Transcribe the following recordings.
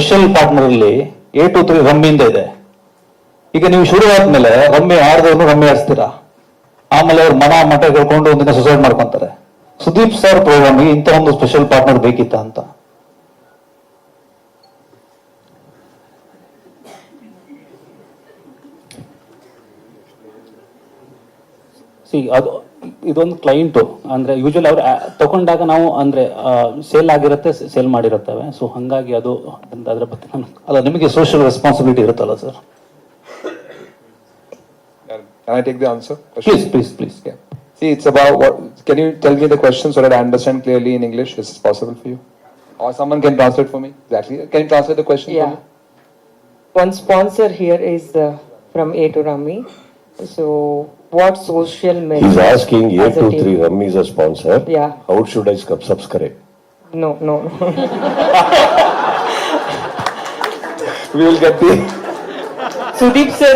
Special partner ಅಲ್ಲಿ A two three ರಮ್ಮಿಯಿಂದ ಇದೆ. ಈಗ ನೀವು ಶುರು ಆದ್ಮೇಲೆ ರಮ್ಮಿ ಆಡ್ದವ್ರನ್ನು ರಮ್ಮಿ ಆಡಿಸ್ತೀರಾ ಆಮೇಲೆ ಅವ್ರ ಮನ ಮಠ ಕೇಳ್ಕೊಂಡು ಒಂದಿನ ಸುಸೈಡ್ ಮಾಡ್ಕೊಂತಾರೆ. ಸುದೀಪ್ ಸರ್ ಪ್ರೋಗ್ರಾಮ್ಗೆ ಇಂಥ ಒಂದು ಸ್ಪೆಷಲ್ ಪಾರ್ಟ್ನರ್ ಬೇಕಿತ್ತ ಅಂತ? ಅದು ಇದೊಂದು ಕ್ಲೈಂಟು ಅಂದ್ರೆ ಯೂಶಲಿ ಅವ್ರು ತಗೊಂಡಾಗ ನಾವು ಅಂದ್ರೆ ಸೇಲ್ ಆಗಿರುತ್ತೆ ಸೇಲ್ ಮಾಡಿರುತ್ತವೆ ಸೊ ಹಂಗಾಗಿ ಅದು ಅದರ ಬಗ್ಗೆ ನಾನು ಅಲ್ಲ ನಿಮಗೆ ಸೋಷಿಯಲ್ ರೆಸ್ಪಾನ್ಸಿಬಿಲಿಟಿ ಇರುತ್ತಲ್ಲ sir Can I take the answer? Question? Please, please, please. Yeah. See, it's about what, can you tell me the question so that I understand clearly in English? Is this possible for you? Or someone can translate for me? Exactly. Can you translate the question yeah. for me? One sponsor here is uh, from A to Rami. So, what social measures? He's asking A as a two team? three Rummy is a sponsor. Yeah. How should I sub- subscribe? No, no, no. We will get the, Sudeep sir,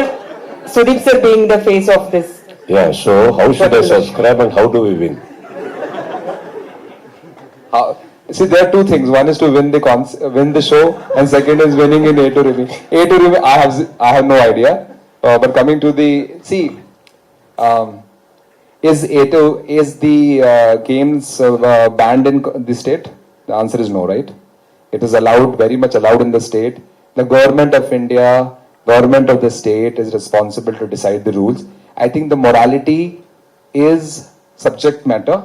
Sudeep sir being the face of this. Yeah, so how should I subscribe and how do we win? how, see, there are two things. One is to win the cons, win the show, and second is winning in A to Rimi. A to Rimi, I have, z- I have no idea. Uh, but coming to the, see, um, is A to, is the uh, games uh, banned in the state? The answer is no, right? It is allowed, very much allowed in the state. The government of India, government of the state is responsible to decide the rules. I think the morality is subject matter.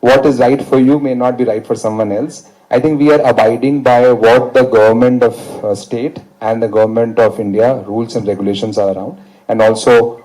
What is right for you may not be right for someone else. I think we are abiding by what the government of uh, state and the government of India rules and regulations are around, and also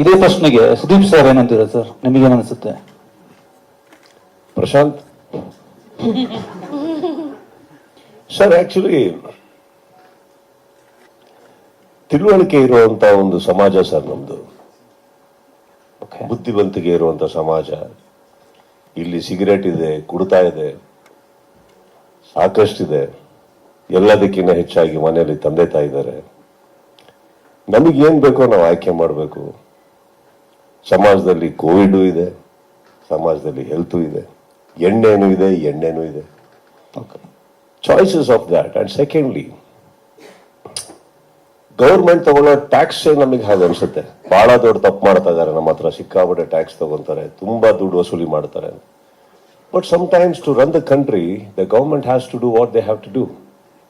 ಇದೇ ಪ್ರಶ್ನೆಗೆ Sudeep sir ಏನಂತೀರಾ sir? ನಿಮಗೇನು ಅನಿಸುತ್ತೆ? Prashant? Sir actually ತಿಳುವಳಿಕೆ ಇರುವಂತ ಒಂದು ಸಮಾಜ sir ನಮ್ದು. ಬುದ್ಧಿವಂತಿಕೆ ಇರುವಂತ ಸಮಾಜ. ಇಲ್ಲಿ ಸಿಗರೇಟ್ ಇದೆ ಕುಡ್ತಾ ಇದೆ ಸಾಕಷ್ಟಿದೆ. ಎಲ್ಲದಕ್ಕಿಂತ ಹೆಚ್ಚಾಗಿ ಮನೆಯಲ್ಲಿ ತಂದೆ ತಾಯಿದ್ದಾರೆ ನಮಗೇನ್ ಬೇಕೋ ನಾವು ಆಯ್ಕೆ ಮಾಡಬೇಕು. ಸಮಾಜದಲ್ಲಿ ಕೋವಿಡ್ ಇದೆ ಸಮಾಜದಲ್ಲಿ ಹೆಲ್ತು ಇದೆ ಎಣ್ಣೆನೂ ಇದೆ ಎಣ್ಣೆನೂ ಇದೆ. Choices of that and secondly government ತಗೊಳ್ಳೋ ಟ್ಯಾಕ್ಸ್ ನಮಗೆ ಹಾಗೆ ಅನಿಸುತ್ತೆ. ಭಾಳ ದೊಡ್ಡ ತಪ್ಪು ಮಾಡ್ತಾ ಇದ್ದಾರೆ ನಮ್ಮ ಹತ್ರ ಸಿಕ್ಕಾಪಟ್ಟೆ ಟ್ಯಾಕ್ಸ್ ತಗೊಂತಾರೆ ತುಂಬ ದುಡ್ಡು ವಸೂಲಿ ಮಾಡ್ತಾರೆ but sometimes to run the country the government has to do what they have to do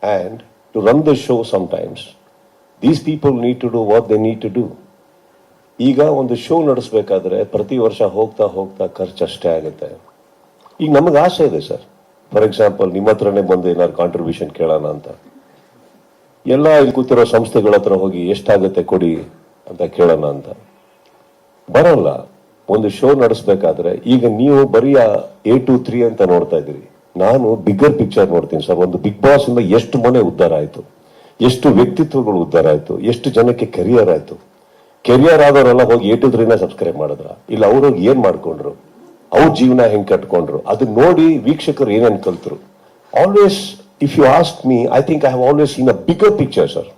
and to run the show sometimes these people need to do what they need to do ಈಗ ಒಂದು show ನಡೆಸಬೇಕಾದ್ರೆ ಪ್ರತಿ ವರ್ಷ ಹೋಗ್ತಾ ಹೋಗ್ತಾ ಖರ್ಚು ಅಷ್ಟೇ ಆಗುತ್ತೆ. ಈಗ ನಮಗೆ ಆಸೆ ಇದೆ ಸರ್. ಫಾರ್ ಎಕ್ಸಾಂಪಲ್ ನಿಮ್ಮ ಹತ್ರನೇ ಬಂದು ಏನಾದ್ರು ಕಾಂಟ್ರಿಬ್ಯೂಷನ್ ಕೇಳೋಣ ಅಂತ. ಎಲ್ಲ ಇಲ್ಲಿ ಕೂತಿರೋ ಸಂಸ್ಥೆಗಳ ಹತ್ರ ಹೋಗಿ ಎಷ್ಟಾಗುತ್ತೆ ಕೊಡಿ ಅಂತ ಕೇಳೋಣ ಅಂತ. ಬರಲ್ಲ. ಒಂದು ಶೋ ನಡೆಸಬೇಕಾದ್ರೆ ಈಗ ನೀವು ಬರೀ ಎ ಟು ತ್ರೀ ಅಂತ ನೋಡ್ತಾ ಇದ್ದೀರಿ. ನಾನು ಬಿಗ್ಗರ್ ಪಿಕ್ಚರ್ ನೋಡ್ತೀನಿ ಸರ್. ಒಂದು ಬಿಗ್ ಬಾಸ್ ಇಂದ ಎಷ್ಟು ಮನೆ ಉದ್ಧಾರ ಆಯ್ತು? ಎಷ್ಟು ವ್ಯಕ್ತಿತ್ವಗಳು ಉದ್ಧಾರ ಆಯ್ತು? ಎಷ್ಟು ಜನಕ್ಕೆ ಕೆರಿಯರ್ ಆಯ್ತು? ಕೆರಿಯರ್ ಆದವರೆಲ್ಲ ಹೋಗಿ ಏಟು ಸಬ್ಸ್ಕ್ರೈಬ್ ಮಾಡಿದ್ರ. ಇಲ್ಲ, ಅವರು ಏನ್ ಮಾಡ್ಕೊಂಡ್ರು? ಅವ್ರ ಜೀವನ ಹೆಂಗ್ ಕಟ್ಕೊಂಡ್ರು? ಅದನ್ನ ನೋಡಿ ವೀಕ್ಷಕರು ಏನೇನು ಕಲ್ತರು? Always if you ask me I think I have always in a bigger picture sir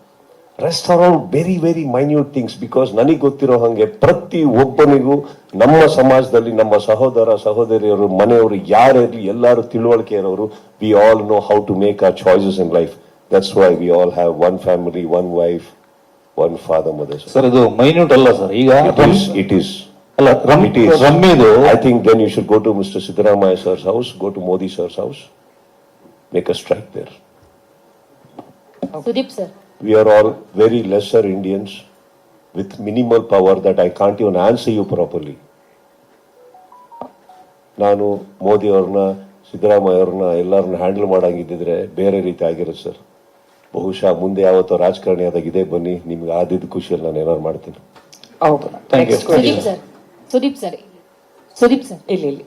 rest are all very very minute things because ನನಗೆ ಗೊತ್ತಿರೋ ಹಾಗೆ ಪ್ರತಿ ಒಬ್ಬನಿಗೂ ನಮ್ಮ ಸಮಾಜದಲ್ಲಿ ನಮ್ಮ ಸಹೋದರ, ಸಹೋದರಿಯರು, ಮನೆಯವರು ಯಾರಿರಲಿ ಎಲ್ಲರೂ ತಿಳುವಳಿಕೆ ಇರೋರು we all know how to make our choices in life that's why we all have one family one wife one father mother sir ಅದು ಮೈನ್ಯೂಟ್ ಅಲ್ಲ ಸರ್ ಈಗ ಇಟ್ ಈಸ್ ಅಲ್ಲ I think then you go to Siddaramaiah sir's house go to Modi sir's house make a strike there Sudeep sir we are all very lesser Indians with minimal power that I can't even answer you properly ನಾನು ಮೋದಿ ಅವ್ರನ್ನ ಸಿದ್ದರಾಮಯ್ಯ ಅವ್ರನ್ನ ಎಲ್ಲರನ್ನ handle ಮಾಡಂಗಿದ್ದಿದ್ರೆ ಬೇರೆ ರೀತಿ ಆಗಿರುತ್ತೆ sir ಬಹುಶಃ ಮುಂದೆ ಯಾವತ್ತೋ ರಾಜಕಾರಣಿ ಆದಾಗ ಇದೇ ಬನ್ನಿ ನಿಮ್ಗೆ ಆದಿದ್ದ ಖುಷಿಯಲ್ಲಿ ನಾನು ಏನಾದ್ರು ಮಾಡ್ತೀನಿ. Thank you. Sudeep sir. Sudeep sir. Sudeep sir. ಇಲ್ಲಿ ಇಲ್ಲಿ.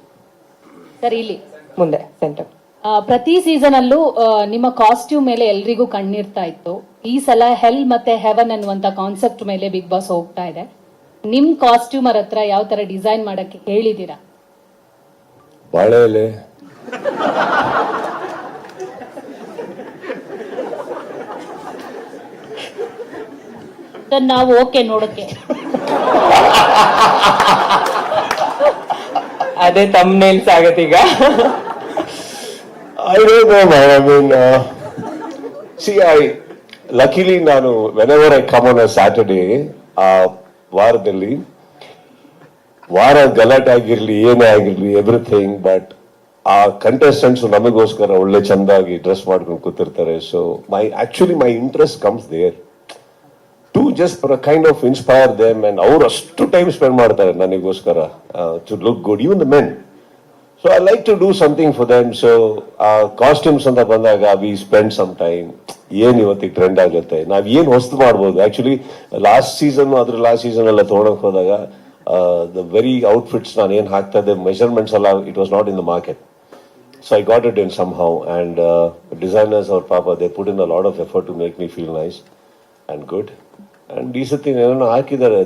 ಸರ್ ಇಲ್ಲಿ. ಮುಂದೆ ಸೆಂಟರ್ ಆ, ಪ್ರತಿ ಸೀಸನ್ ಅಲ್ಲೂ ಆ, ನಿಮ್ಮ ಕಾಸ್ಟ್ಯೂಮ್ ಮೇಲೆ ಎಲ್ರಿಗೂ ಕಣ್ಣಿರ್ತಾ ಇತ್ತು. ಈ ಸಲ ಹೆಲ್ ಮತ್ತೆ ಹೆವನ್ ಅನ್ನುವಂತ ಕಾನ್ಸೆಪ್ಟ್ ಮೇಲೆ ಬಿಗ್ ಬಾಸ್ ಹೋಗ್ತಾ ಇದೆ. ನಿಮ್ ಕಾಸ್ಟ್ಯೂಮರ್ ಹತ್ರ ಯಾವ ತರ ಡಿಸೈನ್ ಮಾಡಕ್ಕೆ ಹೇಳಿದೀರಾ? ಬಾಳೆ ಎಲೆ. ನಾವು ಓಕೆ ನೋಡಕ್ಕೆ ಅದೇ ತಮ್ನೇಲ್ಸ್ ಆಗತ್ತೀಗ ಈಗ. I know, man. I mean, uh, see, I ನಾನು whenever I come on a Saturday ಆ ವಾರದಲ್ಲಿ ವಾರ ಗಲಾಟೆ ಆಗಿರ್ಲಿ ಏನೇ ಆಗಿರ್ಲಿ ಎವ್ರಿಥಿಂಗ್ ಬಟ್ ಆ ಕಂಟೆಸ್ಟೆಂಟ್ಸ್ ನಮಗೋಸ್ಕರ ಒಳ್ಳೆ ಚಂದಾಗಿ ಡ್ರೆಸ್ ಮಾಡ್ಕೊಂಡು ಕೂತಿರ್ತಾರೆ. So my actually my interest comes there to just kind of inspire them and ಅವ್ರು ಅಷ್ಟು ಟೈಮ್ ಸ್ಪೆಂಡ್ ಮಾಡ್ತಾರೆ ನನಗೋಸ್ಕರ. To look good even the men so I like to do something for them so ಆ costumes ಅಂತ ಬಂದಾಗ we spend some time ಏನ್ ಇವತ್ತಿಗೆ trend ಆಗುತ್ತೆ? ನಾವ್ ಏನ್ ಹೊಸ್ತು ಮಾಡ್ಬೋದು? ಆಕ್ಚುಲಿ ಲಾಸ್ಟ್ ಸೀಸನ್ ಅದ್ರ ಲಾಸ್ಟ್ ಸೀಸನ್ ಎಲ್ಲ ತೊಗೊಳಕ್ ಹೋದಾಗ ದ ವೆರಿ ಔಟ್ಫಿಟ್ಸ್ ನಾನು ಏನ್ ಹಾಕ್ತಾ ಇದ್ದೆ ಮೆಷರ್ಮೆಂಟ್ಸ್ ಎಲ್ಲ it was not in the market so I got it in somehow and designers ಅವ್ರ ಪಾಪ they put in a lot of effort to make me feel nice and good and ಈ ಸತಿ ಏನೋ ಹಾಕಿದ್ದಾರೆ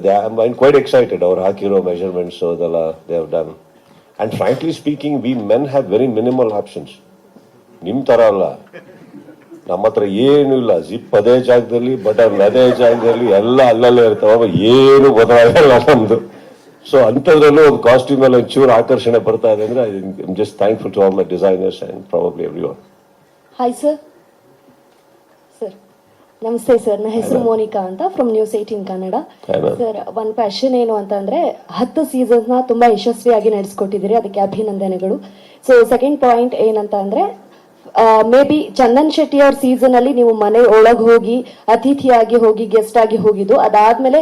ಕ್ವೈಟ್ ಎಕ್ಸೈಟೆಡ್ ಅವ್ರು ಹಾಕಿರೋ measurements ಅದೆಲ್ಲ they have done and frankly speaking we men have very minimal options ನಿಮ್ಮ ಥರ ಅಲ್ಲ. ನಮ್ಮ ಹತ್ರ ಏನೂ ಇಲ್ಲ. ಜಿಪ್ ಅದೇ ಜಾಗದಲ್ಲಿ ಬಟನ್ ಅದೇ ಜಾಗದಲ್ಲಿ, ಎಲ್ಲ ಅಲ್ಲಲ್ಲೇ ಇರ್ತಾವ ಏನು ಬದಲಾಗಲ್ಲ ನಮ್ದು. ಸೊ ಅಂಥದ್ರಲ್ಲೂ ಒಂದು ಕಾಸ್ಟ್ಯೂಮ್ ಎಲ್ಲ ಒಂಚೂರು ಆಕರ್ಷಣೆ ಬರ್ತಾ ಇದೆ ಅಂದರೆ I just thankful to all my designers and probably everyone hi sir ನಮಸ್ತೆ ಸರ್ ನನ್ನ ಹೆಸರು ಮೋನಿಕಾ ಅಂತ from news eighteen Kannada. Sir one passion ಏನು ಅಂತಂದ್ರೆ ಹತ್ತು ಸೀಸನ್ಸ್ನ ತುಂಬಾ ಯಶಸ್ವಿಯಾಗಿ ನಡೆಸ್ಕೊಟ್ಟಿದ್ದೀರಿ ಅದಕ್ಕೆ ಅಭಿನಂದನೆಗಳು. ಸೊ ಸೆಕೆಂಡ್ ಪಾಯಿಂಟ್ ಏನಂತ ಅಂದ್ರೆ ಮೇ ಬಿ ಚಂದನ್ ಶೆಟ್ಟಿ ಅವ್ರ ಸೀಸನ್ ಅಲ್ಲಿ ನೀವು ಮನೆ ಒಳಗೆ ಹೋಗಿ ಅತಿಥಿಯಾಗಿ ಹೋಗಿ ಗೆಸ್ಟ್ ಆಗಿ ಹೋಗಿದ್ದು ಅದಾದ್ಮೇಲೆ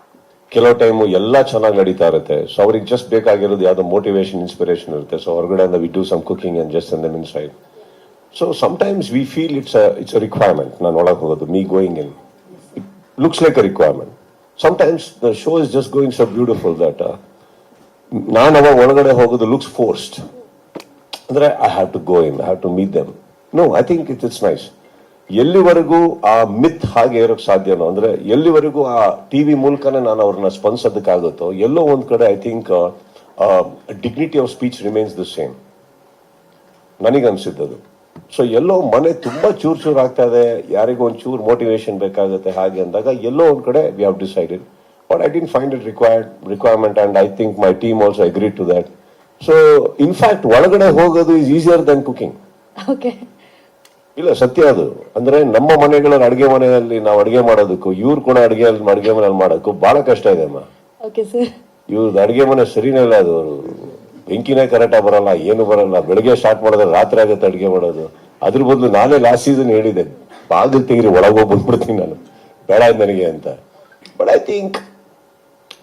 ಕೆಲವು ಟೈಮು ಎಲ್ಲ ಚೆನ್ನಾಗಿ ನಡೀತಾ ಇರುತ್ತೆ. ಸೊ ಅವ್ರಿಗೆ ಜಸ್ಟ್ ಬೇಕಾಗಿರೋದು ಯಾವುದೋ ಮೋಟಿವೇಶನ್ ಇನ್ಸ್ಪಿರೇಷನ್ ಇರುತ್ತೆ. ಸೊ ಹೊರಗಡೆ we do some cooking and just and inside so sometimes we feel it's it's a requirement ನಾನು ಒಳಗೆ ಹೋಗೋದು me going in it looks like a requirement sometimes the show is just going so beautiful that ನಾನು ಅವಾಗ ಒಳಗಡೆ ಹೋಗೋದು looks forced ಅಂದ್ರೆ I have to go in I have to meet them no I think it it's nice ಎಲ್ಲಿವರೆಗೂ ಆ ಮಿತ್ ಹಾಗೆ ಇರೋಕ್ ಸಾಧ್ಯನೋ? ಅಂದ್ರೆ ಎಲ್ಲಿವರೆಗೂ ಆ ಟಿವಿ ಮೂಲಕನೇ ನಾನು ಅವ್ರನ್ನ ಸ್ಪಂದಿಸೋದಕ್ಕಾಗುತ್ತೋ? ಎಲ್ಲೋ ಒಂದ್ ಕಡೆ I think dignity of speech remains the same ನನಗನ್ಸಿದ್ದದು. So ಎಲ್ಲೋ ಮನೆ ತುಂಬಾ ಚೂರ್ ಚೂರ್ ಆಗ್ತಾ ಇದೆ. ಯಾರಿಗೂ ಒಂದ್ ಚೂರ್ ಮೋಟಿವೇಶನ್ ಬೇಕಾಗುತ್ತೆ ಹಾಗೆ ಅಂದಾಗ ಎಲ್ಲೋ ಒಂದ್ ಕಡೆ we have decided but I didn't find it required requirement and I think my team also agree to that so in fact ಒಳಗಡೆ ಹೋಗೋದು is easier than cooking okay ಇಲ್ಲ ಸತ್ಯ ಅದು. ಅಂದ್ರೆ ನಮ್ಮ ಮನೆಗಳಲ್ಲಿ ಅಡಿಗೆ ಮನೆಯಲ್ಲಿ ನಾವು ಅಡಿಗೆ ಮಾಡೋದಕ್ಕೂ ಇವ್ರು ಕೂಡ ಅಡಿಗೆ ಅಡುಗೆ ಮನೆಯಲ್ಲಿ ಮಾಡೋಕ್ಕೂ ಬಹಳ ಕಷ್ಟ ಇದೆ ಅಮ್ಮ. ಓಕೆ ಸರ್ ಇವ್ರದ್ದು ಅಡುಗೆ ಮನೆ ಸರಿನೇ ಇಲ್ಲ ಅದು. ಬೆಂಕಿನೇ ಕರೆಕ್ಟಾಗಿ ಬರಲ್ಲ ಏನು ಬರಲ್ಲ. ಬೆಳಗ್ಗೆ ಸ್ಟಾರ್ಟ್ ಮಾಡಿದ್ರೆ ರಾತ್ರಿ ಆಗುತ್ತೆ ಅಡಿಗೆ ಮಾಡೋದು. ಅದ್ರ ಬದಲು ನಾನೇ ಲಾಸ್ಟ್ ಸೀಸನ್ ಹೇಳಿದೆ ಬಾಗಿಲು ತೆಗಿರಿ ಹೋಗಿ ಬಂದ್ಬಿಡ್ತೀನಿ ನಾನು. ಬೇಡ ನನಗೆ ಅಂತ. But I think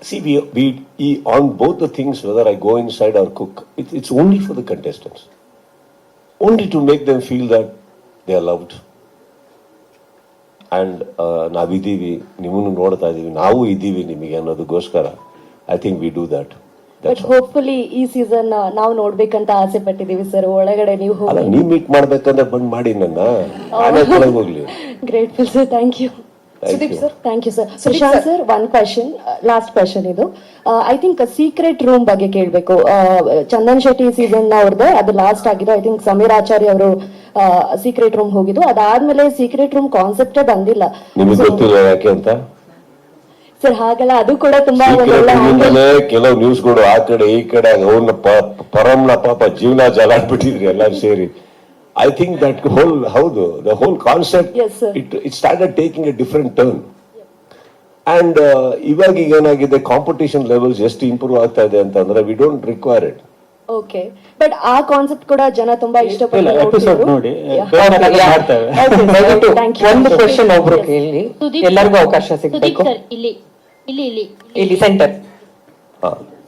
see we we ಈ on both the things whether I go inside our cook it's it's only for the contestants only to make them feel that they are loved and ನಾವಿದ್ದೀವಿ ನಿಮ್ಮನ್ನು ನೋಡ್ತಾ ಇದ್ದೀವಿ ನಾವು ಇದ್ದೀವಿ ನಿಮಗೆ ಅನ್ನೋದಕ್ಕೋಸ್ಕರ I think we do that but hopefully ಈ season ನಾವು ನೋಡ್ಬೇಕಂತ ಆಸೆ ಪಟ್ಟಿದೀವಿ ಸರ್ ಒಳಗಡೆ ನೀವು ಅಲ್ಲ ಹೋಗಿ ನೀವ್ ಮೀಟ್ ಮಾಡ್ಬೇಕಂದ್ರೆ ಬಂದ್ ಮಾಡಿ ನನ್ನ. ನಾನೇ ಕೆಳಗೆ ಹೋಗ್ಲಿ. Grateful sir thank you Sudeep sir thank you sir Sushant sir one question last question ಇದು. ಐ ಥಿಂಕ್ ಸೀಕ್ರೆಟ್ ರೂಮ್ ಬಗ್ಗೆ ಕೇಳಬೇಕು. ಚಂದನ್ ಶೆಟ್ಟಿ ಸೀಸನ್ ಅವ್ರದ್ದು ಅದು ಲಾಸ್ಟ್ ಆಗಿದೆ ಐ ಥಿಂಕ್ ಸಮೀರ್ ಆಚಾರ್ಯ ಅವರು ಸೀಕ್ರೆಟ್ ರೂಮ್ ಹೋಗಿದ್ದು. ಅದಾದ್ಮೇಲೆ ಸೀಕ್ರೆಟ್ ರೂಮ್ ಕಾನ್ಸೆಪ್ಟೇ ಬಂದಿಲ್ಲ. ನಿಮಗೆ ಗೊತ್ತಿಲ್ಲ ಯಾಕೆ ಅಂತ? ಸರ್ ಹಾಗಲ್ಲ ಅದು ಕೂಡ ತುಂಬಾ ಕೆಲವು ನ್ಯೂಸ್ಗಳು ಆ ಕಡೆ ಈ ಕಡೆ ಅವ್ರನ್ನ ಪರಂನ ಪಾಪ ಜೀವನ ಜಲಾಡ್ಬಿಟ್ಟಿದ್ರಿ ಎಲ್ಲಾರು ಸೇರಿ. ಐ ಥಿಂಕ್ ದಟ್ ಹೋಲ್ ಹೌದು the whole concept it it started taking a different turn and ಇವಾಗ ಈಗ ಏನಾಗಿದೆ ಕಾಂಪಿಟೇಷನ್ ಲೆವೆಲ್ಸ್ ಎಷ್ಟು ಇಂಪ್ರೂವ್ ಆಗ್ತಾ ಇದೆ ಅಂತಂದ್ರೆ we don't require it okay but ಆ ಕಾನ್ಸೆಪ್ಟ್ ಕೂಡ ಜನ ತುಂಬಾ ಇಷ್ಟಪಟ್ಟು ಎಪಿಸೋಡ್ ನೋಡಿ. ದಯವಿಟ್ಟು ಒಂದು ಕ್ವಶನ್ ಒಬ್ರು ಕೇಳಿ. ಎಲ್ಲರಿಗೂ ಅವಕಾಶ ಸಿಗಬೇಕು. ಇಲ್ಲಿ ಇಲ್ಲಿ ಇಲ್ಲಿ ಇಲ್ಲಿ. ಸೆಂಟರ್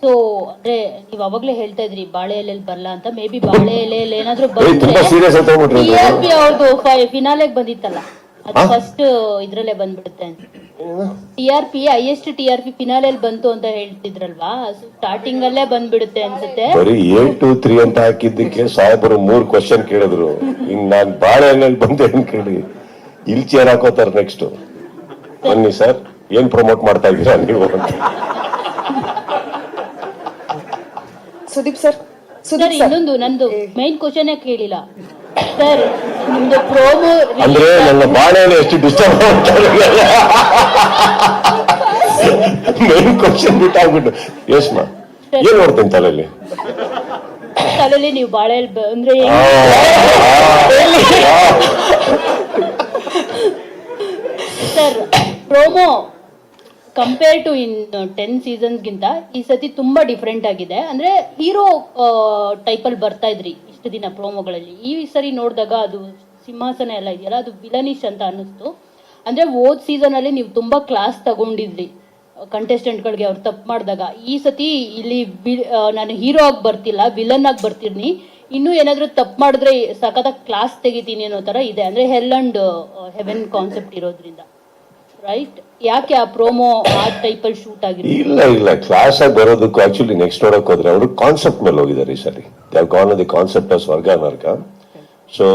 ಸೊ ಅಂದ್ರೆ ನೀವ್ ಅವಾಗ್ಲೇ ಹೇಳ್ತಾ ಇದ್ರಿ ಬಾಳೆ ಎಲೆಲ್ ಬರಲ್ಲ ಅಂತ. ಮೇ ಬಿ ಬಾಳೆ ಎಲೆಯಲ್ಲಿ ಏನಾದ್ರೂ ಬಂದ್ರೆ ಅವ್ರದ್ದು ಫಿನಾಲೆಗ್ ಬಂದಿತ್ತಲ್ಲ. ಅದು ಫಸ್ಟ್ ಇದ್ರಲ್ಲೇ ಬಂದ್ಬಿಡುತ್ತೆ ಅಂತ. T R P highest T R P ಫಿನಾಲೆಯಲ್ಲಿ ಬಂತು ಅಂತ ಹೇಳ್ತಿದ್ರಲ್ವಾ? ಸ್ಟಾರ್ಟಿಂಗ್ ಅಲ್ಲೇ ಬಂದ್ಬಿಡುತ್ತೆ ಅನ್ಸುತ್ತೆ. ಬರೀ ಏ ಟು ತ್ರೀ ಅಂತ ಹಾಕಿದ್ದಕ್ಕೆ ಸಾಹೇಬರು ಮೂರ್ ಕ್ವಶನ್ ಕೇಳಿದ್ರು. ಇನ್ ನಾನ್ ಬಾಳೆ ಎಲೆಯಲ್ಲಿ ಬಂದೆ ಅಂತ ಕೇಳಿ. ಇಲ್ಲಿ ಚೇರ್ ಹಾಕೋತಾರ ನೆಕ್ಸ್ಟ್ ಬನ್ನಿ ಸರ್ ಏನ್ ಪ್ರಮೋಟ್ ಮಾಡ್ತಾ ಇದ್ದೀರಾ ನೀವು Sudeep sir sir Sudeep sir ಇನ್ನೊಂದು ನಂದು ಮೈನ್ ಕ್ವಶನ್ ಕೇಳಿಲ್ಲ. ಸರ್ ನಿಮ್ದು ಪ್ರೋಮೋ ಅಂದ್ರೆ ನನ್ನ ಬಾಳೆ ಎಲೆ ಎಷ್ಟು ಡಿಸ್ಟರ್ಬ್ ಮೇನ್ ಕ್ವಶನ್ ಬಿಟ್ಟಾಗ್ಬಿಟ್ಟು. ಯಶ್ಮ ಏನ್ ನೋಡ್ತೇನೆ ತಲೆಯಲ್ಲಿ? ತಲೆಯಲ್ಲಿ ನೀವು ಬಾಳೆ ಅಂದ್ರೆ. Sir promo compare to in ten ಸೀಸನ್ಸ್ಗಿಂತ ಈ ಸತಿ ತುಂಬಾ ಡಿಫ್ರೆಂಟ್ ಆಗಿದೆ. ಅಂದ್ರೆ ಹೀರೋ ಟೈಪಲ್ಲಿ ಬರ್ತಾ ಇದ್ರಿ. ಇಷ್ಟು ದಿನ ಪ್ರೋಮೋಗಳಲ್ಲಿ. ಈ ಸರಿ ನೋಡಿದಾಗ ಅದು ಸಿಂಹಾಸನ ಎಲ್ಲ ಇದೆಯಲ್ಲ, ಅದು ವಿಲನಿಶ್ ಅಂತ ಅನ್ನಿಸ್ತು. ಅಂದ್ರೆ ಓದ್ ಸೀಸನಲ್ಲಿ ನೀವು ತುಂಬಾ ಕ್ಲಾಸ್ ತಗೊಂಡಿದ್ರಿ ಕಂಟೆಸ್ಟೆಂಟ್ಗಳಿಗೆ ಅವ್ರು ತಪ್ಪು ಮಾಡಿದಾಗ. ಈ ಸತಿ ಇಲ್ಲಿ ಬಿ ನಾನು ಹೀರೋ ಆಗಿ ಬರ್ತಿಲ್ಲ ವಿಲನ್ ಆಗಿ ಬರ್ತೀನಿ ಇನ್ನೂ ಏನಾದರೂ ತಪ್ಪು ಮಾಡಿದ್ರೆ ಸಖತ್ತಾಗಿ ಕ್ಲಾಸ್ ತೆಗಿತೀನಿ ಅನ್ನೋ ಥರ ಇದೆ. ಅಂದ್ರೆ ಹೆಲ್ ಆ್ಯಂಡ್ ಹೆವೆನ್ ಕಾನ್ಸೆಪ್ಟ್ ಇರೋದ್ರಿಂದ. ರೈಟ್ ಯಾಕೆ ಆ ಪ್ರೋಮೋ ಆ ಟೈಪ್ ಅಲ್ಲಿ ಶೂಟ್ ಆಗಿದೆ ಇಲ್ಲ ಇಲ್ಲ. ಕ್ಲಾಸ್ ಆಗಿ ಬರೋದಕ್ಕೂ ಆಕ್ಚುಲಿ ನೆಕ್ಸ್ಟ್ ನೋಡಕ್ ಹೋದ್ರೆ ಅವರು ಕಾನ್ಸೆಪ್ಟ್ ಮೇಲೆ ಹೋಗಿದ್ದಾರೆ ಈ ಸರಿ. They gone the concept of ಸ್ವರ್ಗ ನರ್ಕ ಸೊ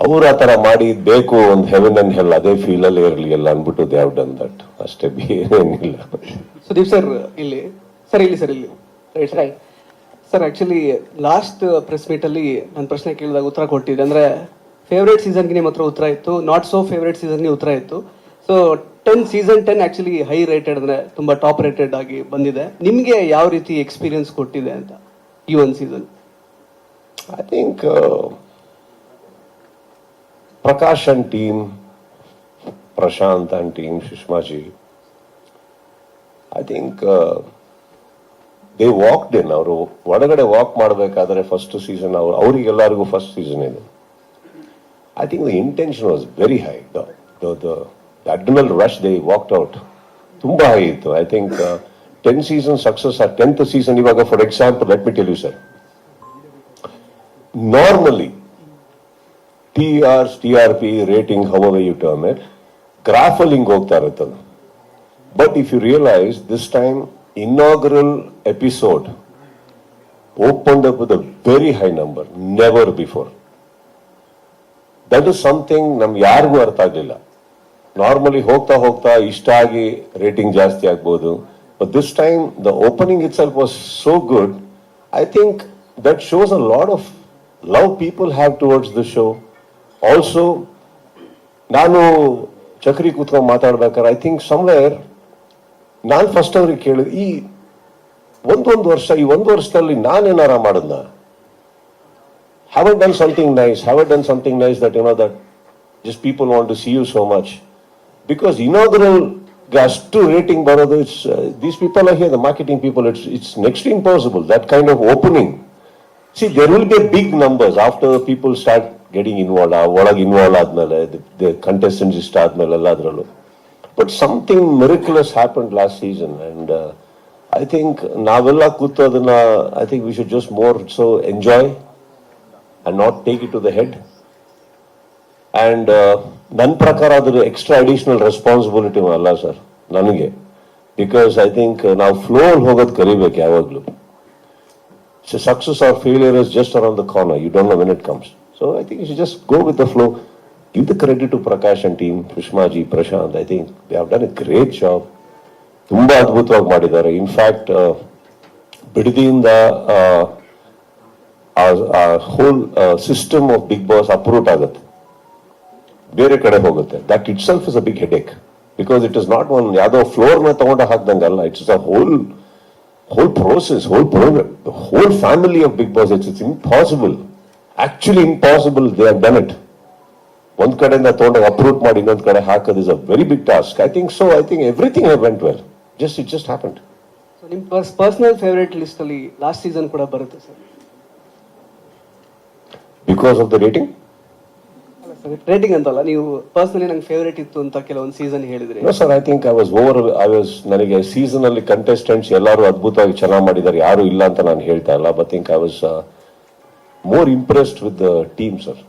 ಅವ್ರು ಆ ತರ ಮಾಡಿ ಬೇಕು ಒಂದು ಹೆವೆನ್ ಅಂಡ್ ಹೆಲ್ ಅದೇ ಫೀಲ್ ಅಲ್ಲಿ ಇರಲಿ ಎಲ್ಲ ಅನ್ಬಿಟ್ಟು ದೇ ಹ್ಯಾವ್ ಡನ್ ದಟ್ ಅಷ್ಟೇ ಏನಿಲ್ಲ ಸುದೀಪ್ ಸರ್ ಇಲ್ಲಿ. ಸರ್ ಇಲ್ಲಿ ಸರ್ ಇಲ್ಲಿ. Right right sir actually last press meet ಅಲ್ಲಿ ನಾನು ಪ್ರಶ್ನೆ ಕೇಳಿದಾಗ ಉತ್ತರ ಕೊಟ್ಟಿದ್ದೆ. ಅಂದ್ರೆ ಫೇವ್ರೇಟ್ ಸೀಸನ್ಗೆ ನಿಮ್ಮ ಹತ್ರ ಉತ್ತರ ಇತ್ತು. ನಾಟ್ ಸೋ ಫೇವ್ರೇಟ್ ಸೀಸನ್ಗೆ ಉತ್ತರ ಇತ್ತು. So ten season ten actually high rated ಅಂದ್ರೆ ತುಂಬಾ ಟಾಪ್ ರೇಟೆಡ್ ಆಗಿ ಬಂದಿದೆ. ನಿಮ್ಗೆ ಯಾವ ರೀತಿ ಎಕ್ಸ್ಪೀರಿಯನ್ಸ್ ಕೊಟ್ಟಿದೆ ಅಂತ ಈ ಒಂದು season I think Prakash and team Prashanth and team Sushmaji I think they walked in ಅವರು ಒಳಗಡೆ ವಾಕ್ ಮಾಡಬೇಕಾದ್ರೆ ಫಸ್ಟ್ ಸೀಸನ್ ಅವ್ರು ಅವ್ರಿಗೆಲ್ಲರಿಗೂ ಫಸ್ಟ್ ಸೀಸನ್ ಇದು. I think the intention was very high the adrenal rush they walked out ತುಂಬಾ high ಇತ್ತು I think ten season success ಆ tenth season ಇವಾಗ for example let me tell you sir normally TRs, TRP rating, however you term it, ಗ್ರಾಫಲ್ಲಿ ಹಿಂಗೆ ಹೋಗ್ತಾ ಇರುತ್ತೆ ಅದು. But if you realise this time inaugural episode open up with a very high number never before that is something ನಮ್ಗೆ ಯಾರಿಗೂ ಅರ್ಥ ಆಗಲಿಲ್ಲ. Normally ಹೋಗ್ತಾ ಹೋಗ್ತಾ ಇಷ್ಟ ಆಗಿ ರೇಟಿಂಗ್ ಜಾಸ್ತಿ ಆಗ್ಬೋದು. But this time the opening itself was so good I think that shows a lot of love people have towards the show also ನಾನು ಚಕ್ರಿ ಕೂತ್ಕೊಂಡು ಮಾತಾಡ್ಬೇಕಾದ್ರೆ ಐ ಥಿಂಕ್ ಸಮ್ವೇರ್ ನಾನು ಫಸ್ಟ್ ಅವ್ರಿಗೆ ಕೇಳಿದ್ ಈ ಒಂದೊಂದು ವರ್ಷ ಈ ಒಂದು ವರ್ಷದಲ್ಲಿ ನಾನೇನಾರ ಮಾಡದ್ನ? Have I done something nice? Have I done something nice that, you know, that just people want to see you so much? Because inaugural ಅಷ್ಟು ರೇಟಿಂಗ್ ಬರೋದು it's these people are here the marketing people it's it's next impossible that kind of opening see there will be big numbers after people start getting involve ಒಳಗೆ involve ಆದ್ಮೇಲೆ contestants ಇಷ್ಟ ಆದ್ಮೇಲೆ ಎಲ್ಲದರಲ್ಲೂ but something miraculous happen last season and I think ನಾವೆಲ್ಲ ಕೂತು ಅದನ್ನ I think we should just more so enjoy and not take it to the head and ನನ್ನ ಪ್ರಕಾರ ಅದ್ರ ಎಕ್ಸ್ಟ್ರಾ ಅಡಿಷನಲ್ ರೆಸ್ಪಾನ್ಸಿಬಿಲಿಟಿ ಅಲ್ಲ ಸರ್ ನನಗೆ. ಬಿಕಾಸ್ ಐ ಥಿಂಕ್ ನಾವು flow ಅಲ್ಲಿ ಹೋಗೋದು ಕರಿಬೇಕು ಯಾವಾಗಲೂ. So success or failure is just around the corner you don't know when it comes so I think you just go with the flow give the credit to Prakash and team Sushmaji Prashanth I think they have done a great job ತುಂಬಾ ಅದ್ಭುತವಾಗಿ ಮಾಡಿದ್ದಾರೆ. In fact ಬಿಡದಿಯಿಂದ ಆ whole system of Bigg Boss uproot ಆಗುತ್ತೆ. ಬೇರೆ ಕಡೆ ಹೋಗುತ್ತೆ. That itself is a big headache because it is not one ಯಾವುದೋ ಫ್ಲೋರ್ನ ತಗೊಂಡ ಹಾಕ್ದಂಗಲ್ಲ. It's a whole whole process whole programme whole family of Bigg Boss it's it's impossible actually impossible they are done it ಒಂದ್ ಕಡೆಯಿಂದ ತಗೊಂಡಾಗ uproot ಮಾಡಿ ಇನ್ನೊಂದ್ ಕಡೆ ಹಾಕೋದು is a very big task I think so I think everything have went well just it just happen ನಿಮ್ಮ ಪರ್ಸ್ personal favourite ಲಿಸ್ಟಲ್ಲಿ last season ಕೂಡ ಬರುತ್ತೆ sir. Because of the rating rating ಅಂತಲ್ಲ ನೀವು ಪರ್ಸನಲಿ ನಂಗೆ ಫೇವರೇಟ್ ಇತ್ತು ಅಂತ ಕೆಲವೊಂದು ಸೀಸನ್ ಹೇಳಿದ್ರಿ. No sir I think I was over I was ನನಗೆ ಸೀಸನ್ ಅಲ್ಲಿ ಕಂಟೆಸ್ಟೆಂಟ್ಸ್ ಎಲ್ಲರೂ ಅದ್ಭುತವಾಗಿ ಚೆನ್ನಾಗಿ ಮಾಡಿದ್ದಾರೆ ಯಾರು ಇಲ್ಲ ಅಂತ ನಾನು ಹೇಳ್ತಾ ಇಲ್ಲ but think I was more impressed with the team sir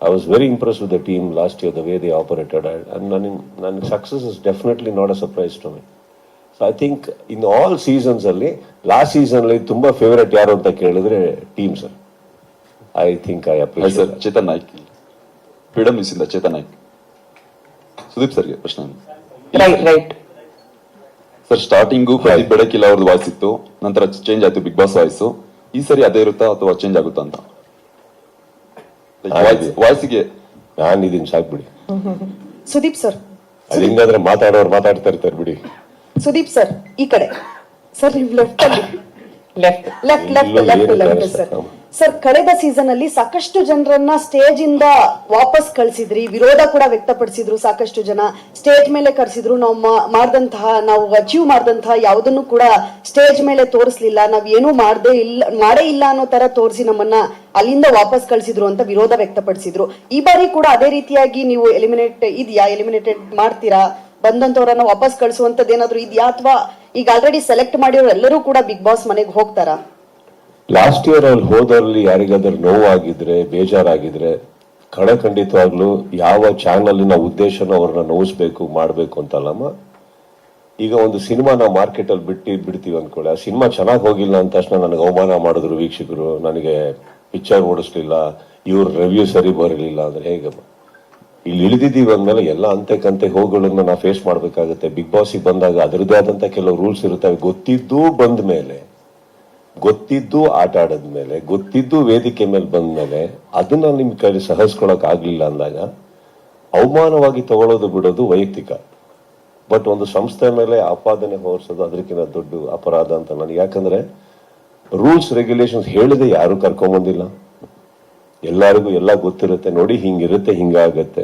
I was very impress with the team last year the way they operated and ನನಗೆ ನನಗೆ success is definitely not a surprise to me so I think in all ಸೀಸನ್ಸಲ್ಲಿ last season ಅಲ್ಲಿ favourite favourite ಯಾರು ಅಂತ ಕೇಳಿದ್ರೆ team sir I think I high appreciate sir Chetan Naik Freedom News ಇಂದ ಚೇತನ್ ನಾಯ್ಕ್ ಸುದೀಪ್ ಸರ್ಗೆ ಪ್ರಶ್ನೆ Right, right. Sir starting Pradeep ಬೆಳಕಿಲ್ಲ ಅವ್ರದ್ದು voice ಇತ್ತು ನಂತರ ಚೇಂಜ್ ಆಯ್ತು ಬಿಗ್ ಬಾಸ್ ವಾಯ್ಸ್. ಈ ಸರಿ ಅದೇ ಇರುತ್ತಾ ಅಥವಾ ಚೇಂಜ್ ಆಗುತ್ತಾ ಅಂತ? ವಾಯ್ಸಿಗೆ. ನಾನು ಇದೀನಿ ಸಾಕ್ ಬಿಡಿ. ಸುದೀಪ್ ಸರ್. ಅದು ಹಿಂಗಾದ್ರೆ ಮಾತಾಡೋರು ಮಾತಾಡ್ತಾ ಇರ್ತಾರೆ ಬಿಡಿ. ಸುದೀಪ್ ಸರ್ ಈ ಕಡೆ. ಸರ್ ನಿಮ್ ಲೆಫ್ಟ್ ಅಲ್ಲಿ. Left. Left left left left ಕಾಣಿಸ್ತಾ ಸರ್. ಸರ್, ಕಳೆದ ಸೀಸನ್ ಅಲ್ಲಿ ಸಾಕಷ್ಟು ಜನರನ್ನ ಸ್ಟೇಜ್ ಇಂದ ವಾಪಸ್ ಕಳಿಸಿದ್ರಿ. ವಿರೋಧ ಕೂಡ ವ್ಯಕ್ತಪಡಿಸಿದ್ರು ಸಾಕಷ್ಟು ಜನ. ಸ್ಟೇಜ್ ಮೇಲೆ ಕರೆಸಿದ್ರು. ನಾವು ಮಾಡಿದಂತಹ, ನಾವು ಅಚೀವ್ ಮಾಡ್ದಂತಹ ಯಾವುದನ್ನು ಕೂಡ ಸ್ಟೇಜ್ ಮೇಲೆ ತೋರಿಸ್ಲಿಲ್ಲ. ನಾವ್ ಏನೂ ಮಾಡದೇ ಇಲ್ಲ, ಮಾಡೇ ಇಲ್ಲ ಅನ್ನೋ ತರ ತೋರಿಸಿ ನಮ್ಮನ್ನ ಅಲ್ಲಿಂದ ವಾಪಸ್ ಕಳಿಸಿದ್ರು ಅಂತ ವಿರೋಧ ವ್ಯಕ್ತಪಡಿಸಿದ್ರು. ಈ ಬಾರಿ ಕೂಡ ಅದೇ ರೀತಿಯಾಗಿ ನೀವು ಎಲಿಮಿನೇಟ್ ಇದೆಯಾ? ಎಲಿಮಿನೇಟೆಡ್ ಮಾಡ್ತೀರಾ? ಬಂದಂತವರನ್ನ ವಾಪಸ್ ಕಳಿಸುವಂತದ್ದು ಏನಾದ್ರು ಇದೆಯಾ? ಅಥವಾ ಈಗ ಆಲ್ರೆಡಿ ಸೆಲೆಕ್ಟ್ ಮಾಡಿರೋ ಎಲ್ಲರೂ ಕೂಡ ಬಿಗ್ ಬಾಸ್ ಮನೆಗೆ ಹೋಗ್ತಾರಾ? ಲಾಸ್ಟ್ ಇಯರ್ ಅಲ್ಲಿ ಹೋದಲ್ಲಿ ಯಾರಿಗಾದ್ರೂ ನೋವಾಗಿದ್ರೆ, ಬೇಜಾರಾಗಿದ್ರೆ ಖಂಡಿತವಾಗ್ಲೂ ಯಾವ ಚಾನಲಿನ ಉದ್ದೇಶನ ಅವ್ರನ್ನ ನೋವಿಸ್ಬೇಕು ಮಾಡಬೇಕು ಅಂತಲ್ಲಮ್ಮ? ಈಗ ಒಂದು ಸಿನಿಮಾ ನಾವು ಮಾರ್ಕೆಟ್ ಅಲ್ಲಿ ಬಿಟ್ಟು, ಬಿಡ್ತೀವಿ ಅನ್ಕೊಳ್ಳಿ. ಆ ಸಿನಿಮಾ ಚೆನ್ನಾಗಿ ಹೋಗಿಲ್ಲ ಅಂದ ತಕ್ಷಣ ನನಗೆ ಅವಮಾನ ಮಾಡಿದ್ರು ವೀಕ್ಷಕರು, ನನಗೆ ಪಿಕ್ಚರ್ ಓಡಿಸ್ಲಿಲ್ಲ, ಇವ್ರ ರಿವ್ಯೂ ಸರಿ ಬರಲಿಲ್ಲ ಅಂದ್ರೆ ಹೇಗಮ್ಮ? ಇಲ್ಲಿ ಇಳಿದಿದ್ದೀವಿ ಅಂದಮೇಲೆ ಎಲ್ಲ ಅಂತೆ ಹೋಗುಗಳನ್ನ ನಾವು ಫೇಸ್ ಮಾಡಬೇಕಾಗುತ್ತೆ. ಬಿಗ್ ಬಾಸಿಗೆ ಬಂದಾಗ ಅದರದ್ದೇ ಆದಂಥ ಕೆಲವು ರೂಲ್ಸ್ ಇರುತ್ತವೆ. ಗೊತ್ತಿದ್ದೂ ಬಂದ ಮೇಲೆ ಗೊತ್ತಿದ್ದು ಆಟ ಆಡದ್ಮೇಲೆ ಗೊತ್ತಿದ್ದು ವೇದಿಕೆ ಮೇಲೆ ಬಂದ್ಮೇಲೆ ಅದನ್ನ ನಿಮ್ ಕೈ ಸಹಿಸ್ಕೊಳಕ್ ಆಗ್ಲಿಲ್ಲ ಅಂದಾಗ ಅವಮಾನವಾಗಿ ತಗೊಳ್ಳೋದು ಬಿಡೋದು ವೈಯಕ್ತಿಕ. ಬಟ್ ಒಂದು ಸಂಸ್ಥೆ ಮೇಲೆ ಆಪಾದನೆ ಹೊರಿಸೋದು ಅದಕ್ಕಿಂತ ದೊಡ್ಡ ಅಪರಾಧ ಅಂತ ನನಗೆ ಯಾಕಂದ್ರೆ ರೂಲ್ಸ್ ರೆಗ್ಯುಲೇಷನ್ಸ್ ಹೇಳಿದೆ ಯಾರು ಕರ್ಕೊಂಬಂದಿಲ್ಲ ಎಲ್ಲರಿಗೂ ಎಲ್ಲ ಗೊತ್ತಿರುತ್ತೆ, ನೋಡಿ ಹಿಂಗಿರುತ್ತೆ, ಹಿಂಗಾಗತ್ತೆ.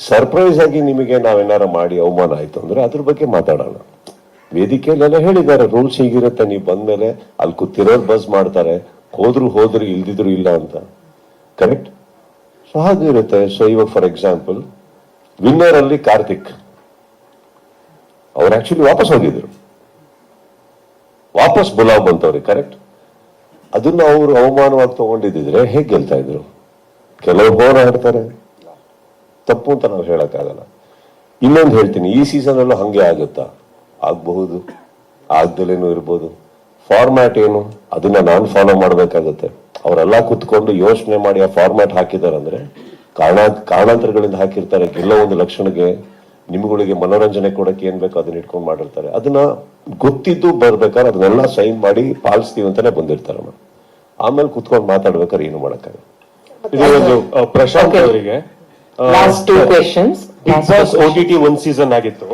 ಸರ್ಪ್ರೈಸ್ ಆಗಿ ನಿಮಗೆ ನಾವೇನಾರ ಮಾಡಿ ಅವಮಾನ ಆಯ್ತು ಅಂದ್ರೆ ಅದ್ರ ಬಗ್ಗೆ ಮಾತಾಡೋಣ. ವೇದಿಕೆಯಲ್ಲೆಲ್ಲ ಹೇಳಿದ್ದಾರೆ ರೂಲ್ಸ್ ಹೀಗಿರುತ್ತೆ, ನೀವು ಬಂದ್ಮೇಲೆ ಅಲ್ಲಿ ಕೂತಿರೋರು ಬಸ್ ಮಾಡ್ತಾರೆ, ಹೋದ್ರು ಹೋದ್ರು ಇಲ್ದಿದ್ರು ಇಲ್ಲ ಅಂತ. ಕರೆಕ್ಟ್ ಸೊ ಹಾಗಿರುತ್ತೆ ಸೊ ಇವಾಗ ಫಾರ್ ಎಕ್ಸಾಂಪಲ್ ವಿನ್ನರ್ ಅಲ್ಲಿ ಕಾರ್ತಿಕ್. ಅವ್ರು ಆಕ್ಚುಲಿ ವಾಪಸ್ ಹೋಗಿದ್ರು. ವಾಪಸ್ ಬುಲಾವ್ ಬಂತವ್ರಿಗೆ ಕರೆಕ್ಟ್ ಅದನ್ನ ಅವರು ಅವಮಾನವಾಗಿ ತಗೊಂಡಿದ್ದಿದ್ರೆ ಹೇಗೆ ಗೆಲ್ತಾ ಇದ್ರು? ಕೆಲವರು ಹೋರಾಡ್ತಾರೆ ತಪ್ಪು ಅಂತ ನಾವು ಹೇಳಕ್ಕಾಗಲ್ಲ. ಇನ್ನೊಂದು ಹೇಳ್ತೀನಿ, ಈ ಸೀಸನ್ ಅಲ್ಲೂ ಹಂಗೆ ಆಗುತ್ತಾ? ಆಗಬಹುದು ಆಗ್ದಲೇನು ಇರ್ಬೋದು. ಫಾರ್ಮ್ಯಾಟ್ ಏನು? ಅದನ್ನ ನಾನು ಫಾಲೋ ಮಾಡಬೇಕಾಗುತ್ತೆ. ಅವರೆಲ್ಲ ಕುತ್ಕೊಂಡು ಯೋಚನೆ ಮಾಡಿ ಆ ಫಾರ್ಮ್ಯಾಟ್ ಹಾಕಿದ್ದಾರೆ ಅಂದ್ರೆ ಕಾರಣ ಕಾರಣಾಂತರಗಳಿಂದ ಹಾಕಿರ್ತಾರೆ. ಗೆಲ್ಲೋ ಒಂದು ಲಕ್ಷಣಕ್ಕೆ ನಿಮ್ಗಳಿಗೆ ಮನೋರಂಜನೆ ಕೊಡಕ್ಕೆ ಏನ್ ಬೇಕೋ ಅದನ್ನ ಇಟ್ಕೊಂಡು ಮಾಡಿರ್ತಾರೆ. ಅದನ್ನ ಗೊತ್ತಿದ್ದು ಬರ್ಬೇಕಾದ್ರೆ ಅದನ್ನೆಲ್ಲ ಸೈನ್ ಮಾಡಿ ಪಾಲಿಸ್ತೀವಿ ಅಂತಾನೆ ಬಂದಿರ್ತಾರೆ ಮೇಡಮ್. ಆಮೇಲೆ ಕುತ್ಕೊಂಡು ಮಾತಾಡ್ಬೇಕಾದ್ರೆ ಏನು ಮಾಡಕ್ಕಾಗ ಇದು ಒಂದು ಪ್ರಶಾಂತ್ ಅವರಿಗೆ ಒನ್. ಬಿಗ್ ಬಾಸ್ ಸೀಸನ್ ಆಗಿತ್ತು.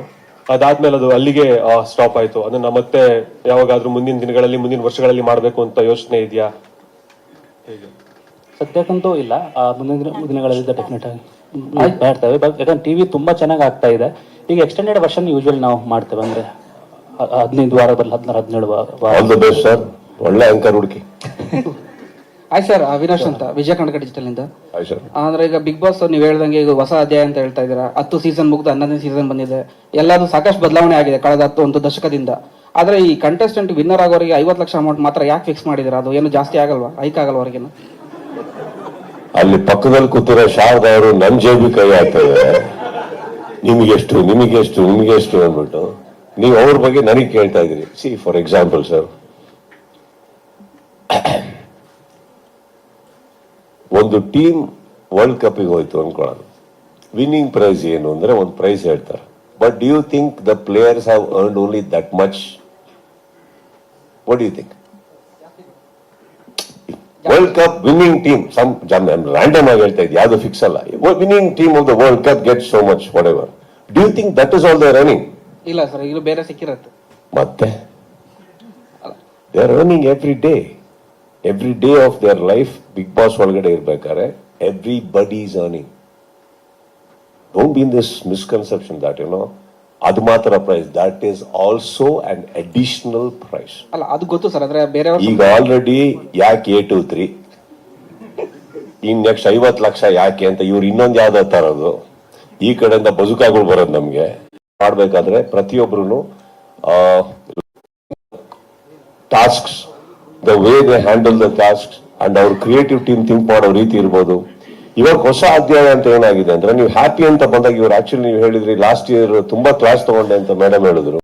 ಅದಾದ್ಮೇಲೆ ಅದು ಅಲ್ಲಿಗೆ ಸ್ಟಾಪ್ ಆಯ್ತು. ಅದನ್ನ ಮತ್ತೆ ಯಾವಾಗಾದ್ರೂ ಮುಂದಿನ ದಿನಗಳಲ್ಲಿ ಮುಂದಿನ ವರ್ಷಗಳಲ್ಲಿ ಮಾಡಬೇಕು ಅಂತ ಯೋಚನೆ ಇದೆಯಾ? ಸದ್ಯಕ್ಕಂತೂ ಇಲ್ಲ. ಮುಂದಿನ ದಿನ- ದಿನಗಳಲ್ಲಿ ಡೆಫಿನೆಟ್ ಆಗಿ. ಮಾಡ್ತೇವೆ. ಬಟ್ ಯಾಕಂದ್ರೆ ಟಿವಿ ತುಂಬಾ ಚೆನ್ನಾಗಿ ಆಗ್ತಾ ಇದೆ. ಈಗ ಎಕ್ಸ್ಟೆಂಡೆಡ್ ವರ್ಷನ್ ಯೂಶುವಲ್ ನಾವು ಮಾಡ್ತೇವೆ. ಅಂದ್ರೆ ಹದಿನೈದು ವಾರ ಬರಲ್ಲ ಹದಿನಾರು ಹದಿನೇಳು ವಾರ. ಆಲ್ ದ ಬೆಸ್ಟ್ ಸರ್ ಒಳ್ಳೆ ಅಂಕರ್ ಹುಡುಕಿ. ಆಯ್ ಸರ್ ಅವಿನಾಶ್ ಅಂತ. ವಿಜಯ ಕರ್ನಾಟಕ ಡಿಜಿಟಲ್ ಇಂದ ಸರ್ ಅಂದ್ರೆ ಈಗ ಬಿಗ್ ಬಾಸ್ ನೀವು ಹೇಳ್ದಂಗೆ ಈಗ ಹೊಸ ಅಧ್ಯಾಯ ಅಂತ ಹೇಳ್ತಾ ಇದ್ದೀರಾ. ಹತ್ತು ಸೀಸನ್ ಮುಗ್ದು ಹನ್ನೊಂದನೇ ಸೀಸನ್ ಬಂದಿದೆ. ಎಲ್ಲದೂ ಸಾಕಷ್ಟು ಬದಲಾವಣೆ ಆಗಿದೆ ಕಳೆದ ಹತ್ತು ಒಂದು ದಶಕದಿಂದ. ಆದ್ರೆ ಈ ಕಂಟೆಸ್ಟೆಂಟ್ ವಿನ್ನರ್ ಆಗೋರಿಗೆ ಐವತ್ತು ಲಕ್ಷ ಅಮೌಂಟ್ ಮಾತ್ರ ಯಾಕೆ ಫಿಕ್ಸ್ ಮಾಡಿದಿರ? ಅದು ಏನು ಜಾಸ್ತಿ ಆಗಲ್ವಾ? ಹೈಕ್ ಆಗಲ್ವ ಅವ್ರಿಗೇನು? ಅಲ್ಲಿ ಪಕ್ಕದಲ್ಲಿ ಕೂತಿರೋ ಶಾರದ ಅವರು ನನ್ ಜೇಬಿ ಕೈ ಹಾಕ್ತಾರೆ ನಿಮಗೆಷ್ಟು ನಿಮಗೆಷ್ಟು ನಿಮಗೆಷ್ಟು ಅಂದ್ಬಿಟ್ಟು. ನೀವು ಅವ್ರ ಬಗ್ಗೆ ನನಗೆ ಕೇಳ್ತಾ ಇದ್ರಿ ಸಿ ಫಾರ್ ಎಕ್ಸಾಂಪಲ್ ಸರ್ ಒಂದು ಟೀಮ್ ವರ್ಲ್ಡ್ ಕಪ್ಪಿಗೆ ಹೋಯ್ತು ಅನ್ಕೊಳ್ಳೋದು. ವಿನ್ನಿಂಗ್ ಪ್ರೈಸ್ ಏನು ಅಂದ್ರೆ ಒಂದು ಪ್ರೈಸ್ ಹೇಳ್ತಾರೆ. But you think the players have earn only that much what you think world cup winning team some random ಆಗಿ ಹೇಳ್ತಾ ಇದ್ದೆ ಯಾವುದು ಫಿಕ್ಸ್ ಅಲ್ಲ. Winning team of the world cup get so much whatever do think that is all the running ಇಲ್ಲ sir ಇಲ್ಲ ಬೇರೆ ಸಿಕ್ಕಿರತ್ತೆ. ಮತ್ತೆ? They are running every day every day of their life Big Boss ಒಳಗಡೆ ಇರ್ಬೇಕಾದ್ರೆ everybody is earning don't bin this misconception that you know ಅದು ಮಾತ್ರ price that is also and additional price ಅಲ್ಲ ಅದು ಗೊತ್ತು ಸರ್ ಅಂದ್ರೆ ಬೇರೆ ಈಗ ಆಲ್ರೆಡಿ ಯಾಕೆ a two three? In next ಐವತ್ತು ಲಕ್ಷ ಯಾಕೆ ಅಂತ ಇವ್ರು ಇನ್ನೊಂದು ಯಾವ್ದೋ ತರೋದು ಈ ಕಡೆಯಿಂದ ಬದುಕಾಗಳು ಬರೋದು ನಮ್ಗೆ. ಮಾಡ್ಬೇಕಾದ್ರೆ ಪ್ರತಿಯೊಬ್ರು tasks the way they handle the task and ಅವ್ರ ಕ್ರಿಯೇಟಿವ್ ಟೀಮ್ ಥಿಂಕ್ ಮಾಡೋ ರೀತಿ ಇರ್ಬೋದು. ಇವಾಗ ಹೊಸ ಅಧ್ಯಾಯ ಅಂತ ಏನಾಗಿದೆ ಅಂದ್ರೆ, ನೀವು ಹ್ಯಾಪಿ ಅಂತ ಬಂದಾಗ ಇವ್ರು ಆಕ್ಚುಲಿ ನೀವು ಹೇಳಿದ್ರಿ ಲಾಸ್ಟ್ ಇಯರ್ ತುಂಬಾ ಕ್ಲಾಸ್ ತಗೊಂಡೆ ಅಂತ ಮೇಡಮ್ ಹೇಳಿದ್ರು.